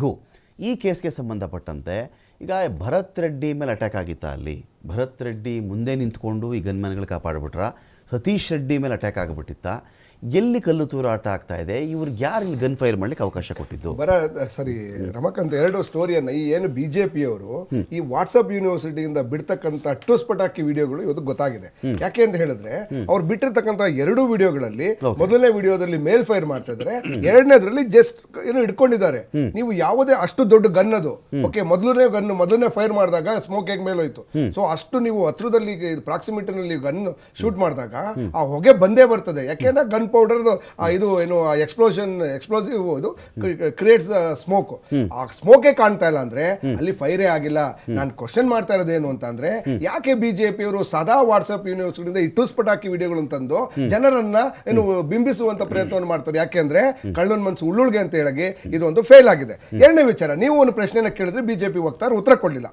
ಗು ಈ ಕೇಸ್ಗೆ ಸಂಬಂಧಪಟ್ಟಂತೆ ಈಗ ಭರತ್ ರೆಡ್ಡಿ ಮೇಲೆ ಅಟ್ಯಾಕ್ ಆಗಿತ್ತಾ ಅಲ್ಲಿ? ಭರತ್ ರೆಡ್ಡಿ ಮುಂದೆ ನಿಂತ್ಕೊಂಡು ಈ ಗನ್ಮ್ಯಾನ್ಗಳು ಕಾಪಾಡ್ಬಿಟ್ರ? ಸತೀಶ್ ರೆಡ್ಡಿ ಮೇಲೆ ಅಟ್ಯಾಕ್ ಆಗಿಬಿಟ್ಟಿತ್ತ? ಎಲ್ಲಿ ಕಲ್ಲು ತೂರಾಟ ಆಗ್ತಾ ಇದೆ? ಇವ್ರಿಗೆ ಯಾರು ಇಲ್ಲಿ ಗನ್ ಫೈರ್ ಮಾಡ್ಲಿಕ್ಕೆ ಅವಕಾಶ ಕೊಟ್ಟಿದ್ದು? ಬರ ಸರಿ ರಮಕಾಂತ್ ಎರಡು ಸ್ಟೋರಿಯನ್ನ ಈ ಏನು ಬಿಜೆಪಿ ಅವರು ಈ ವಾಟ್ಸಪ್ ಯೂನಿವರ್ಸಿಟಿಯಿಂದ ಬಿಡ್ತಕ್ಕಂತ ಟೂಸ್ ಪಟಾಕಿ ವಿಡಿಯೋಗಳು ಇವತ್ತು ಗೊತ್ತಾಗಿದೆ. ಯಾಕೆ ಅಂತ ಹೇಳಿದ್ರೆ ಅವ್ರು ಬಿಟ್ಟಿರ್ತಕ್ಕಂತ ಎರಡು ವಿಡಿಯೋಗಳಲ್ಲಿ ಮೊದಲನೇ ವಿಡಿಯೋದಲ್ಲಿ ಮೇಲ್ ಫೈರ್ ಮಾಡ್ತಾ ಇದ್ದಾರೆ ಎರಡನೇದ್ರಲ್ಲಿ ಜಸ್ಟ್ ಏನು ಇಟ್ಕೊಂಡಿದ್ದಾರೆ. ನೀವು ಯಾವುದೇ ಅಷ್ಟು ದೊಡ್ಡ ಗನ್ ಅದು. ಓಕೆ ಮೊದಲನೇ ಗನ್ ಮೊದಲನೇ ಫೈರ್ ಮಾಡಿದಾಗ ಸ್ಮೋಕ್ ಹೇಗೆ ಮೇಲೋಯ್ತು ಸೊ ಅಷ್ಟು ನೀವು ಹತ್ರದಲ್ಲಿ ಪ್ರಾಕ್ಸಿಮಿಟಿನಲ್ಲಿ ಗನ್ ಶೂಟ್ ಮಾಡಿದಾಗ ಆ ಹೊಗೆ ಬಂದೇ ಬರ್ತದೆ. ಯಾಕೆಂದ್ರೆ ಗನ್ ಪೌಡರ್ ಇದು ಏನು ಎಕ್ಸ್ಪ್ಲೋಷನ್ ಎಕ್ಸ್ಪ್ಲೋಸಿವ್ ಇದು ಕ್ರಿಯೇಟ್ಸ್ ಸ್ಮೋಕ್ ಆ ಸ್ಮೋಕೇ ಕಾಣ್ತಾ ಇಲ್ಲ ಅಂದ್ರೆ ಅಲ್ಲಿ ಫೈರೇ ಆಗಿಲ್ಲ. ನಾನು ಕ್ವಶನ್ ಮಾಡ್ತಾ ಇರೋದೇನು ಅಂತ ಅಂದ್ರೆ ಯಾಕೆ ಬಿಜೆಪಿ ಅವರು ಸದಾ ವಾಟ್ಸ್ಆಪ್ ಯೂನಿವರ್ಸಿಟಿಯಿಂದ ಟೂಸ್ ಪಟಾಕಿ ವಿಡಿಯೋಗಳನ್ನು ತಂದು ಜನರನ್ನ ಏನು ಬಿಂಬಿಸುವಂತ ಪ್ರಯತ್ನವನ್ನು ಮಾಡ್ತಾರೆ? ಯಾಕೆಂದ್ರೆ ಕಳ್ಳನ ಮನ್ಸು ಉಳ್ಳುಳ್ಗೆ ಅಂತ ಹೇಳಗೆ ಇದೊಂದು ಫೇಲ್ ಆಗಿದೆ. ಎರಡನೇ ವಿಚಾರ ನೀವು ಒಂದು ಪ್ರಶ್ನೆನ ಕೇಳಿದ್ರೆ ಬಿಜೆಪಿ ವಕ್ತಾರ ಉತ್ತರ ಕೊಡ್ಲಿಲ್ಲ.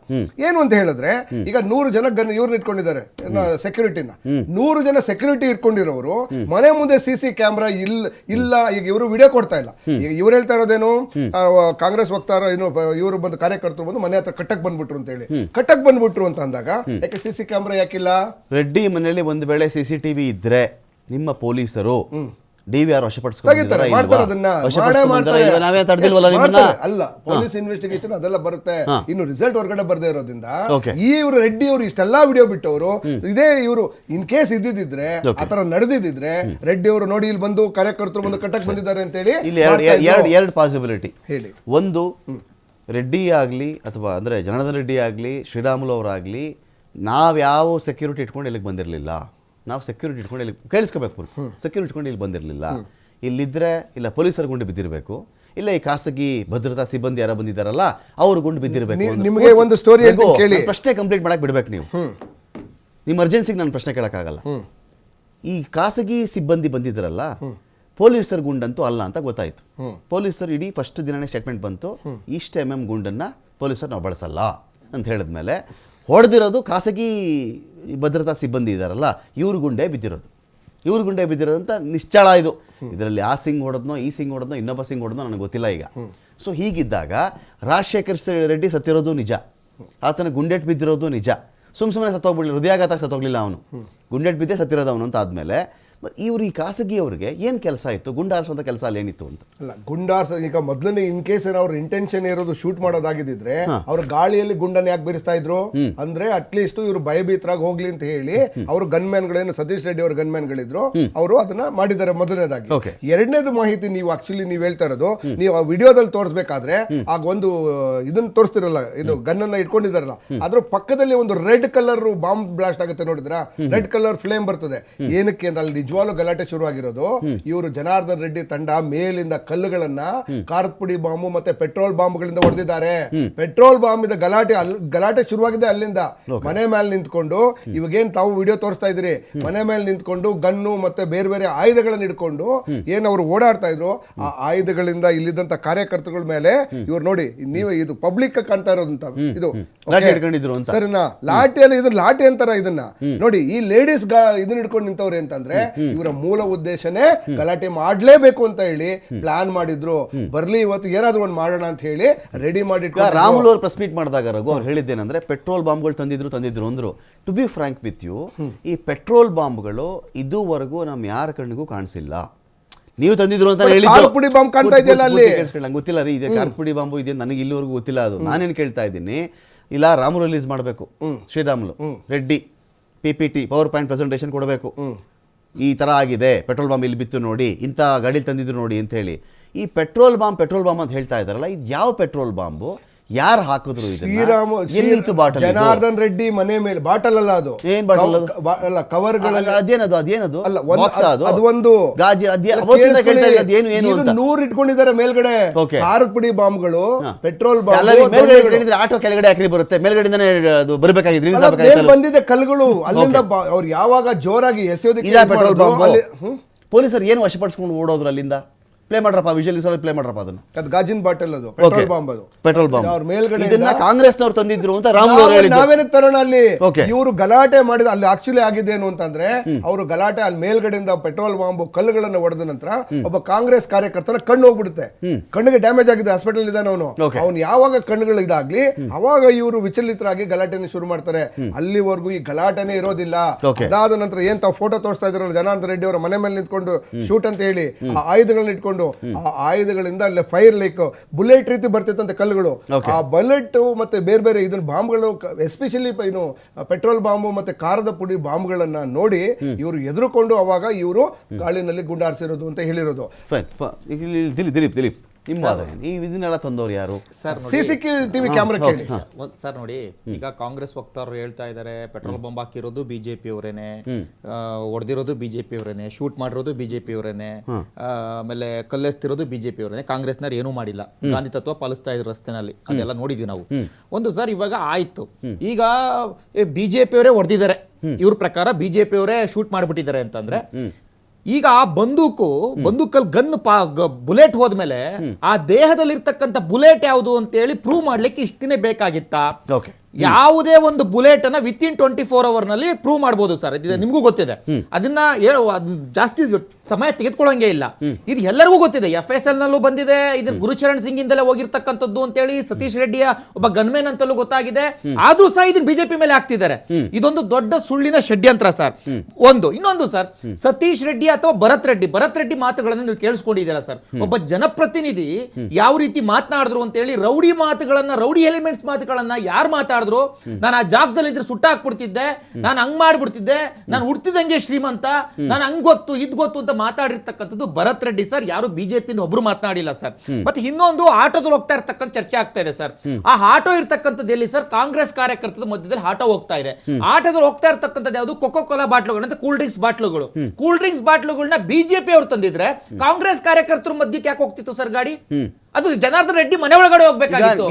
ಏನು ಅಂತ ಹೇಳಿದ್ರೆ ಈಗ ನೂರು ಜನ ಗನ್ ಇವ್ರನ್ನ ಇಟ್ಕೊಂಡಿದ್ದಾರೆ ಸೆಕ್ಯೂರಿಟಿನ ನೂರು ಜನ ಸೆಕ್ಯೂರಿಟಿ ಇಟ್ಕೊಂಡಿರೋರು ಮನೆ ಮುಂದೆ ಸಿ ಸಿ ಕ್ಯಾಮ್ರಾ ಇಲ್ಲ ಇಲ್ಲ ಈಗ ಇವರು ವಿಡಿಯೋ ಕೊಡ್ತಾ ಇಲ್ಲ. ಈಗ ಇವ್ರು ಹೇಳ್ತಾ ಇರೋದೇನು ಕಾಂಗ್ರೆಸ್ ವಕ್ತಾರ ಏನು ಇವರು ಬಂದು ಕಾರ್ಯಕರ್ತರು ಬಂದು ಮನೆ ಹತ್ರ ಕಟ್ಟಕ್ ಬಂದ್ಬಿಟ್ರು ಅಂತ ಹೇಳಿ ಕಟ್ಟಕ್ ಬಂದ್ಬಿಟ್ರು ಅಂತ ಅಂದಾಗ ಯಾಕೆ ಸಿ ಸಿ ಕ್ಯಾಮ್ರಾ ಯಾಕಿಲ್ಲ? ರೆಡ್ಡಿ ಮನೆಯಲ್ಲಿ ಒಂದು ವೇಳೆ ಸಿ ಸಿ ಟಿವಿ ಇದ್ರೆ ನಿಮ್ಮ ಪೊಲೀಸರು ಡಿ ವಿ ಆರ್ ನಾವೇ ತಡೆದಿಲ್ವಲ್ಲ ಅಲ್ಲ ಪೊಲೀಸ್ ಇನ್ವೆಸ್ಟಿಗೇಷನ್ ಅದೆಲ್ಲ ಬರುತ್ತೆ. ಇನ್ನು ರಿಸಲ್ಟ್ ಹೊರಗಡೆ ಬರದೇ ಇರೋದ್ರಿಂದ ಈ ಇವರು ರೆಡ್ಡಿ ಅವರು ಇಷ್ಟೆಲ್ಲಾ ವಿಡಿಯೋ ಬಿಟ್ಟವರು ಇದೇ ಇವರು ಇನ್ ಕೇಸ್ ಇದ್ದಿದ್ರೆ ಆತರ ನಡೆದಿದ್ರೆ ರೆಡ್ಡಿ ಅವರು ನೋಡಿ ಇಲ್ಲಿ ಬಂದು ಕಾರ್ಯಕರ್ತರು ಬಂದು ಕಟ್ಟಕ್ ಬಂದಿದ್ದಾರೆ ಅಂತ ಹೇಳಿ ಇಲ್ಲಿ ಎರಡು ಎರಡು ಪಾಸಿಬಿಲಿಟಿ ಹೇಳಿ. ಒಂದು ರೆಡ್ಡಿ ಆಗಲಿ ಅಥವಾ ಅಂದ್ರೆ ಜನಾರ್ದನ್ ರೆಡ್ಡಿ ಆಗಲಿ ಶ್ರೀರಾಮುಲು ಅವರಾಗಲಿ ನಾವ್ಯಾವ ಸೆಕ್ಯೂರಿಟಿ ಇಟ್ಕೊಂಡು ಇಲ್ಲಿಗೆ ಬಂದಿರಲಿಲ್ಲ? ನಾವು ಸೆಕ್ಯೂರಿಟಿ ಇಟ್ಕೊಂಡು ಇಲ್ಲಿ ಕೇಳಿಸ್ಕೋಬೇಕು ಸೆಕ್ಯೂರಿಟಿ ಇಟ್ಕೊಂಡು ಇಲ್ಲಿ ಬಂದಿರಲಿಲ್ಲ. ಇಲ್ಲಿದ್ದರೆ ಇಲ್ಲ ಪೊಲೀಸರು ಗುಂಡು ಬಿದ್ದಿರಬೇಕು. ಇಲ್ಲ ಈ ಖಾಸಗಿ ಭದ್ರತಾ ಸಿಬ್ಬಂದಿ ಯಾರೋ ಬಂದಿದ್ದಾರಲ್ಲ ಅವ್ರ ಗುಂಡು ಬಿದ್ದಿರಬೇಕು ನಿಮಗೆ ಒಂದು ಸ್ಟೋರಿ ಕೇಳಿ. ಪ್ರಶ್ನೆ ಕಂಪ್ಲೀಟ್ ಮಾಡಕ್ ಬಿಡ್ಬೇಕು ನೀವು. ನಿಮ್ಮ ಅರ್ಜೆನ್ಸಿಗೆ ನಾನು ಪ್ರಶ್ನೆ ಕೇಳೋಕ್ಕಾಗಲ್ಲ. ಈ ಖಾಸಗಿ ಸಿಬ್ಬಂದಿ ಬಂದಿದ್ರಲ್ಲ ಪೊಲೀಸರ್ ಗುಂಡಂತೂ ಅಲ್ಲ ಅಂತ ಗೊತ್ತಾಯ್ತು. ಪೊಲೀಸರು ಇಡೀ ಫಸ್ಟ್ ದಿನನೇ ಸ್ಟೇಟ್ಮೆಂಟ್ ಬಂತು ಇಷ್ಟು ಎಂ ಎಂ ಗುಂಡನ್ನ ಪೊಲೀಸರು ನಾವು ಬಳಸಲ್ಲ ಅಂತ ಹೇಳಿದ್ಮೇಲೆ ಹೊಡೆದಿರೋದು ಖಾಸಗಿ ಭದ್ರತಾ ಸಿಬ್ಬಂದಿ ಇದ್ದಾರಲ್ಲ ಇವ್ರ ಗುಂಡೆ ಬಿದ್ದಿರೋದು. ಇವ್ರ ಗುಂಡೆ ಬಿದ್ದಿರೋದಂತ ನಿಶ್ಚಳ ಇದು. ಇದರಲ್ಲಿ ಆ ಸಿಂಗ್ ಹೊಡೆದ್ನೋ, ಈ ಸಿಂಗ್ ಹೊಡೆದ್ನೋ, ಇನ್ನೊಬ್ಬ ಸಿಂಗ್ ಹೊಡೆದ್ನೋ ನನಗೆ ಗೊತ್ತಿಲ್ಲ ಈಗ. ಸೊ ಹೀಗಿದ್ದಾಗ ರಾಜಶೇಖರ್ ರೆಡ್ಡಿ ಸತ್ತಿರೋದು ನಿಜ. ಆತನ ಗುಂಡೆಟ್ ಬಿದ್ದಿರೋದು ನಿಜ. ಸುಮ್ ಸುಮ್ಮನೆ ಸತ್ತೋಗ್ಬಿಡ್ಲಿ, ಹೃದಯಾಘಾತಕ್ಕೆ ಸತ್ತೋಗ್ಲಿಲ್ಲ ಅವನು. ಗುಂಡೆಟ್ ಬಿದ್ದೇ ಸತ್ತಿರೋದು ಅವನು ಅಂತ ಆದಮೇಲೆ ಇವ್ರು ಈ ಖಾಸಗಿ ಅವರಿಗೆ ಏನು ಕೆಲಸ ಇತ್ತು? ಗುಂಡಾರಿಸುವಂಥ ಕೆಲಸ ಅಲ್ಲಿ ಏನಿತ್ತು ಅಂತ? ಅಲ್ಲ ಗುಂಡಾರ್ಸ್ ಈಗ ಮೊದಲನೇ ಇನ್ ಕೇಸ್ ಅವ್ರ ಇಂಟೆನ್ಷನ್ ಇರೋದು ಶೂಟ್ ಮಾಡೋದಾಗಿದ್ದರೆ ಅವ್ರ ಗಾಳಿಯಲ್ಲಿ ಗುಂಡನ್ನ ಯಾಕೆ ಬೀರಿಸ್ತಾ ಇದ್ರು? ಅಂದ್ರೆ ಅಟ್ಲೀಸ್ಟ್ ಇವರು ಭಯಭೀತರಾಗಿ ಹೋಗ್ಲಿ ಅಂತ ಹೇಳಿ ಅವರು ಗನ್ಮ್ಯಾನ್ಗಳೇನು ಸತೀಶ್ ರೆಡ್ಡಿ ಅವ್ರ ಗನ್ಮ್ಯಾನ್ಗಳಿದ್ರು ಅವರು ಅದನ್ನ ಮಾಡಿದ್ದಾರೆ ಮೊದಲನೇದಾಗಿ. ಎರಡನೇದು ಮಾಹಿತಿ ನೀವು ಆಕ್ಚುಲಿ ನೀವು ಹೇಳ್ತಾ ಇರೋದು ನೀವು ಆ ವಿಡಿಯೋದಲ್ಲಿ ತೋರಿಸ್ಬೇಕಾದ್ರೆ ಆಗ ಒಂದು ಇದನ್ನ ತೋರಿಸ್ತಿರಲ್ಲ ಇದು ಗನ್ನನ್ನ ಇಟ್ಕೊಂಡಿದಾರಲ್ಲ ಅದ್ರ ಪಕ್ಕದಲ್ಲಿ ಒಂದು ರೆಡ್ ಕಲರ್ ಬಾಂಬ್ ಬ್ಲಾಸ್ಟ್ ಆಗುತ್ತೆ ನೋಡಿದ್ರ? ರೆಡ್ ಕಲರ್ ಫ್ಲೇಮ್ ಬರ್ತದೆ. ಏನಕ್ಕೆ ಅಂದ್ರೆ ಅಲ್ಲಿ ನಿಜವಾಗ್ಲೂ ಗಲಾಟೆ ಶುರುವಾಗಿರೋದು. ಇವರು ಜನಾರ್ದನ್ ರೆಡ್ಡಿ ತಂಡ ಮೇಲಿಂದ ಕಲ್ಲುಗಳನ್ನ ಖಾರದ ಪುಡಿ ಬಾಂಬು ಮತ್ತೆ ಪೆಟ್ರೋಲ್ ಬಾಂಬ್ಗಳಿಂದ ಹೊಡೆದಿದ್ದಾರೆ. ಪೆಟ್ರೋಲ್ ಬಾಂಬ್ ಇಂದ ಗಲಾಟೆ ಗಲಾಟೆ ಶುರುವಾಗಿದೆ ಅಲ್ಲಿಂದ. ಮನೆ ಮೇಲೆ ನಿಂತ್ಕೊಂಡು ಇವಾಗೇನ್ ತಾವು ವಿಡಿಯೋ ತೋರಿಸ್ತಾ ಇದ್ರಿ ಮನೆ ಮೇಲೆ ನಿಂತ್ಕೊಂಡು ಗನ್ನು ಮತ್ತೆ ಬೇರೆ ಬೇರೆ ಆಯುಧಗಳನ್ನ ಇಟ್ಕೊಂಡು ಏನ್ ಅವ್ರು ಓಡಾಡ್ತಾ ಇದ್ರು? ಆ ಆಯುಧಗಳಿಂದ ಇಲ್ಲಿದ್ದಂತ ಕಾರ್ಯಕರ್ತಗಳ ಮೇಲೆ ಇವ್ರು ನೋಡಿ ನೀವು ಇದು ಪಬ್ಲಿಕ್ ಕಾಣ್ತಾ ಇರೋದಂತ ಇದು. ಸರಿನಾ? ಲಾಠಿಯಲ್ಲಿ ಇದು ಲಾಠಿ ಅಂತಾರ ಇದನ್ನ. ನೋಡಿ ಈ ಲೇಡೀಸ್ ಇದನ್ನ ಹಿಡ್ಕೊಂಡು ನಿಂತವ್ರೆ ಅಂತಂದ್ರೆ ಇವರ ಮೂಲ ಉದ್ದೇಶನೇ ಗಲಾಟೆ ಮಾಡ್ಲೇಬೇಕು ಅಂತ ಹೇಳಿ ಪ್ಲಾನ್ ಮಾಡಿದ್ರು. ಬರ್ಲಿ ಇವತ್ತು ಏನಾದ್ರು ಒಂದು ಮಾಡೋಣ ಅಂತ ಹೇಳಿ ರೆಡಿ ಮಾಡಿ ರಾಮುಲ್ ಅವರು ಪ್ರೆಸ್ ಮೀಟ್ ಮಾಡಿದಾಗ ರಘು ಅವ್ರು ಹೇಳಿದ್ದೇನೆಂದ್ರೆ ಪೆಟ್ರೋಲ್ ಬಾಂಬ್ಗಳು ತಂದಿದ್ರು ತಂದಿದ್ರು ಅಂದ್ರು. To be frank with you ಈ ಪೆಟ್ರೋಲ್ ಬಾಂಬ್ಗಳು ಇದುವರೆಗೂ ನಮ್ಮ ಯಾರ ಕಣ್ಣಿಗೂ ಕಾಣಿಸಿಲ್ಲ. ನೀವು ತಂದಿದ್ರು ಅಂತ ಹೇಳಿ ಪುಡಿ ಬಾಂಬ್ ಕಾಣ್ತಾ ಇದೆಯಲ್ಲ ಅಲ್ಲಿ? ನಂಗೆ ಗೊತ್ತಿಲ್ಲ ರೀ ಇದೆ ಕಾರ್ಪುಡಿ ಪುಡಿ ಬಾಂಬು ಇದೆ ನನಗೆ ಇಲ್ಲಿವರೆಗೂ ಗೊತ್ತಿಲ್ಲ ಅದು ನಾನೇನು ಕೇಳ್ತಾ ಇದ್ದೀನಿ ಇಲ್ಲ ರಾಮು ರಿಲೀಸ್ ಮಾಡಬೇಕು Sriramulu Reddy P P T power point presentation ಕೊಡಬೇಕು ಈ ಥರ ಆಗಿದೆ, ಪೆಟ್ರೋಲ್ ಬಾಂಬ್ ಇಲ್ಲಿ ಬಿತ್ತು ನೋಡಿ, ಇಂಥ ಗಾಡಿಲಿ ತಂದಿದ್ರು ನೋಡಿ ಅಂತ ಹೇಳಿ. ಈ ಪೆಟ್ರೋಲ್ ಬಾಂಬ್ ಪೆಟ್ರೋಲ್ ಬಾಂಬ್ ಅಂತ ಹೇಳ್ತಾ ಇದ್ದಾರಲ್ಲ, ಇದು ಯಾವ ಪೆಟ್ರೋಲ್ ಬಾಂಬು? ಯಾರು ಹಾಕಿದ್ರು ಶ್ರೀರಾಮ ಎಲ್ಲಿತ್ತು ಬಾಟಲ್ ಜನಾರ್ದನ್ ರೆಡ್ಡಿ ಮನೆ ಮೇಲೆ ಬಾಟಲ್ ಅಲ್ಲ ಅದು. ಏನ್ ಬಾಟಲ್ ಅಲ್ಲ ಕವರ್ ಅದೇನದು ಅದೇನದು? ಅಲ್ಲ ಅದು ಅದು? ಒಂದು ಗಾಜಿ ಅದೇನು ಏನು ಅಂತ? ನೂರು ಇಟ್ಕೊಂಡಿದ್ದಾರೆ ಮೇಲ್ಗಡೆ. ಖಾರದ ಪುಡಿ ಬಾಂಬ್ಗಳು. ಪೆಟ್ರೋಲ್ ಇಟ್ಕೊಂಡಿದ್ರೆ ಆಟೋ ಕೆಳಗಡೆ ಹಾಕಿ ಬರುತ್ತೆ? ಮೇಲ್ಗಡೆಯಿಂದನೇ ಅದು ಬರಬೇಕಾಗಿತ್ತು ರಿಲೀಸ್ ಬಂದಿದೆ ಕಲ್ಲುಗಳು. ಅಲ್ಲಿಂದ ಅವ್ರು ಯಾವಾಗ ಜೋರಾಗಿ ಎಸೆಯೋದಕ್ಕೆ ಪೆಟ್ರೋಲ್ ಬಾಂಬ್? ಪೊಲೀಸರು ಏನು ವಶಪಡಿಸ್ಕೊಂಡು ಓಡೋದ್ರು ಅಲ್ಲಿಂದ? ಪ್ಲೇ ಮಾಡ್ರಪ್ಪ ವಿಜುವಲ್ ಸಲ ಪ್ಲೇ ಮಾಡ್ರಪ್ಪ ಅದನ್ನ. ಅದು ಗಾಜಿನ ಬಾಟಲ್ ಅದು ಪೆಟ್ರೋಲ್ ಬಾಂಬ್ ಅದು. ಪೆಟ್ರೋಲ್ ಬಾಂಬ್ ಅವ್ರ ಮೇಲ್ಗಡೆ ಇದನ್ನ ಕಾಂಗ್ರೆಸ್ನವ್ರು ತಂದಿದ್ರು ಅಂತ ರಾಮ್ ಅವರು ಹೇಳಿದ್ರು ನಾವೇನಕ್ಕೆ ತರೋಣ ಅಲ್ಲಿ? ಇವರು ಗಲಾಟೆ ಮಾಡಿದ ಅಲ್ಲಿ ಆಕ್ಚುಲಿ ಆಗಿದ್ದೇನು ಅಂತಂದ್ರೆ ಅವರು ಗಲಾಟೆ ಅಲ್ಲಿ ಮೇಲ್ಗಡೆಯಿಂದ ಪೆಟ್ರೋಲ್ ಬಾಂಬ್ ಕಲ್ಲುಗಳನ್ನು ಹೊಡೆದ ನಂತರ ಒಬ್ಬ ಕಾಂಗ್ರೆಸ್ ಕಾರ್ಯಕರ್ತನ ಕಣ್ಣು ಹೋಗ್ಬಿಡುತ್ತೆ. ಕಣ್ಣಿಗೆ ಡ್ಯಾಮೇಜ್ ಆಗಿದೆ ಹಾಸ್ಪಿಟಲ್ ಇದ್ದಾನೆ ಅವನು. ಅವನು ಯಾವಾಗ ಕಣ್ಣುಗಳು ಇದಾಗ್ಲಿ ಅವಾಗ ಇವರು ವಿಚಲಿತರಾಗಿ ಗಲಾಟೆನ ಶುರು ಮಾಡ್ತಾರೆ. ಅಲ್ಲಿವರೆಗೂ ಈ ಗಲಾಟೆನೇ ಇರೋದಿಲ್ಲ. ಅದಾದ ನಂತರ ಏನ್ ತಾವು ಫೋಟೋ ತೋರಿಸ್ತಾ ಇದ್ರಲ್ಲ ಜನಾರ್ದನ್ ರೆಡ್ಡಿ ಅವರ ಮನೆ ಮೇಲೆ ನಿಂತ್ಕೊಂಡು ಶೂಟ್ ಅಂತ ಹೇಳಿ ಆ ಆಯುಧಗಳನ್ನ ಇಟ್ಕೊಂಡು ಆ ಆಯುಧಗಳಿಂದ ಅಲ್ಲೇ ಫೈರ್ ಲೈಕ್ ಬುಲೆಟ್ ರೀತಿ ಬರ್ತಿತ್ತಂತ ಕಲ್ಲುಗಳು. ಆ ಬುಲೆಟ್ ಮತ್ತೆ ಬೇರೆ ಬೇರೆ ಇದನ್ನ ಬಾಂಬ್ಗಳು ಎಸ್ಪೆಷಲಿ ಏನು ಪೆಟ್ರೋಲ್ ಬಾಂಬು ಮತ್ತೆ ಕಾರದ ಪುಡಿ ಬಾಂಬ್ಗಳನ್ನ ನೋಡಿ ಇವರು ಎದುರುಕೊಂಡು ಅವಾಗ ಇವರು ಗಾಳಿನಲ್ಲಿ ಗುಂಡಾರಿಸಿರೋದು ಅಂತ ಹೇಳಿರೋದು. ದಿಲೀಪ್ ದಿಲೀಪ್. ನಿಮ್ಮ ಏನು? ಇದನ್ನೆಲ್ಲ ತಂದವರು ಯಾರು? Sir C C TV camera ಕೇಳಿ. ಒಂದ್- ಸರ್ ನೋಡಿ ಈಗ ಕಾಂಗ್ರೆಸ್ ವಕ್ತಾರರು ಹೇಳ್ತಾ ಇದ್ದಾರೆ ಪೆಟ್ರೋಲ್ ಬಾಂಬ್ ಹಾಕಿರೋದು ಬಿಜೆಪಿ ಅವರೇನೆ ಹೊಡೆದಿರೋದು ಬಿಜೆಪಿ ಅವರೇನೆ ಶೂಟ್ ಮಾಡಿರೋದು ಬಿಜೆಪಿ ಅವರೇನೆ ಆಮೇಲೆ ಕಲ್ಲೆಸ್ತಿರೋದು ಬಿಜೆಪಿ ಅವರೇನೆ ಕಾಂಗ್ರೆಸ್ನವ್ರು ಏನೂ ಮಾಡಿಲ್ಲ. ಗಾಂಧಿ ತತ್ವ ಪಾಲಿಸ್ತಾ ಇದ್ರು ರಸ್ತೆನಲ್ಲಿ. ಅದೆಲ್ಲ ನೋಡಿದ್ವಿ ನಾವು. ಒಂದು ಸರ್ ಇವಾಗ ಆಯ್ತು. ಈಗ ಬಿಜೆಪಿ ಅವರೇ ಹೊಡೆದಿದ್ದಾರೆ ಇವ್ರ ಪ್ರಕಾರ ಬಿಜೆಪಿ ಅವರೇ ಶೂಟ್ ಮಾಡಿಬಿಟ್ಟಿದ್ದಾರೆ ಅಂತಂದ್ರೆ ಈಗ ಆ ಬಂದೂಕು ಬಂದೂಕಲ್ಲಿ ಗನ್ ಪಾ ಬುಲೆಟ್ ಹೋದ್ಮೇಲೆ ಆ ದೇಹದಲ್ಲಿರ್ತಕ್ಕಂಥ ಬುಲೆಟ್ ಯಾವುದು ಅಂತೇಳಿ ಪ್ರೂವ್ ಮಾಡ್ಲಿಕ್ಕೆ ಇಷ್ಟನೇ ದಿನ ಬೇಕಾಗಿತ್ತಾ? ಓಕೆ. ಯಾವುದೇ ಒಂದು ಬುಲೆಟ್ ಅನ್ನ ವಿತ್ ಇನ್ ಟ್ವೆಂಟಿ ಫೋರ್ ಅವರ್ನಲ್ಲಿ ಪ್ರೂವ್ ಮಾಡಬಹುದು ಸರ್. ಇದು ನಿಮಗೂ ಗೊತ್ತಿದೆ. ಅದನ್ನ ಏನು ಜಾಸ್ತಿ ಸಮಯ ತೆಗೆದುಕೊಳ್ಳಂಗೆ ಇಲ್ಲ. ಇದು ಎಲ್ಲರಿಗೂ ಗೊತ್ತಿದೆ. ಎಫ್ ಎಸ್ ಎಲ್ ನಲ್ಲೂ ಬಂದಿದೆ. ಇದು ಗುರುಚರಣ್ ಸಿಂಗ್ ಇಂದಲೇ ಹೋಗಿರ್ತಕ್ಕಂಥದ್ದು ಅಂತೇಳಿ ಸತೀಶ್ ರೆಡ್ಡಿಯ ಒಬ್ಬ ಗನ್ಮೇನ್ ಅಂತಲೂ ಗೊತ್ತಾಗಿದೆ. ಆದ್ರೂ ಸಹ ಇದನ್ನ ಬಿಜೆಪಿ ಮೇಲೆ ಹಾಕ್ತಿದ್ದಾರೆ. ಇದೊಂದು ದೊಡ್ಡ ಸುಳ್ಳಿನ ಷಡ್ಯಂತ್ರ ಸರ್. ಒಂದು ಇನ್ನೊಂದು ಸರ್ ಸತೀಶ್ ರೆಡ್ಡಿ ಅಥವಾ ಭರತ್ ರೆಡ್ಡಿ ಭರತ್ ರೆಡ್ಡಿ ಮಾತುಗಳನ್ನು ನೀವು ಕೇಳಿಸ್ಕೊಂಡಿದ್ದೀರಾ ಸರ್? ಒಬ್ಬ ಜನಪ್ರತಿನಿಧಿ ಯಾವ ರೀತಿ ಮಾತನಾಡಿದ್ರು ಅಂತೇಳಿ ರೌಡಿ ಮಾತುಗಳನ್ನ ರೌಡಿ ಎಲಿಮೆಂಟ್ಸ್ ಮಾತುಗಳನ್ನ ಯಾರು ಮಾತಾಡಿದ್ರು? ನಾನು ಆ ಜಾಗದಲ್ಲಿ ಇದ್ರೆ ಸುಟ್ಟಾಕ್ಬಿಡ್ತಿದ್ದೆ ನಾನು ಹಂಗ್ ಮಾಡ್ಬಿಡ್ತಿದ್ದೆ ನಾನು ಹುಡ್ತಿದಂಗೆ ಶ್ರೀಮಂತ ನಾನು ಹಂಗ್ ಗೊತ್ತು ಇದ್ ಗೊತ್ತು ಅಂತ ಮಾತಾಡಿರ್ತಕ್ಕಂಥದ್ದು ಭರತ್ ರೆಡ್ಡಿ ಸರ್. ಯಾರು ಬಿಜೆಪಿಯಿಂದ ಒಬ್ರು ಮಾತನಾಡಿಲ್ಲ ಸರ್. ಮತ್ತೆ ಇನ್ನೊಂದು ಆಟೋದಲ್ಲಿ ಹೋಗ್ತಾ ಇರ್ತಕ್ಕಂಥ ಚರ್ಚೆ ಆಗ್ತಾ ಇದೆ ಸರ್. ಆ ಆಟೋ ಇರ್ತಕ್ಕಂಥದ್ದು ಎಲ್ಲಿ ಸರ್? ಕಾಂಗ್ರೆಸ್ ಕಾರ್ಯಕರ್ತರ ಮಧ್ಯದಲ್ಲಿ ಆಟೋ ಹೋಗ್ತಾ ಇದೆ. ಆಟೋದಲ್ಲಿ ಹೋಗ್ತಾ ಇರ್ತಕ್ಕಂಥದ್ದು ಯಾವುದು? ಕೊಕೋ ಕೋಲಾ ಬಾಟ್ಲುಗಳು ಅಂತ ಕೂಲ್ ಡ್ರಿಂಕ್ಸ್ ಬಾಟ್ಲುಗಳು. ಕೂಲ್ ಡ್ರಿಂಕ್ಸ್ ಬಾಟ್ಲುಗಳನ್ನ ಬಿಜೆಪಿ ಅವರು ತಂದಿದ್ರೆ ಕಾಂಗ್ರೆಸ್ ಕಾರ್ಯಕರ್ತರ ಮಧ್ಯಕ್ಕೆ ಯಾಕೆ ಹೋಗ್ತಿತ್ತು ಸರ್ ಗಾಡಿ? ಅದು ಜನಾರ್ದನ್ ರೆಡ್ಡಿ ಮನೆ ಒಳಗಡೆ ಹೋಗ್ಬೇಕಾಗಿತ್ತು.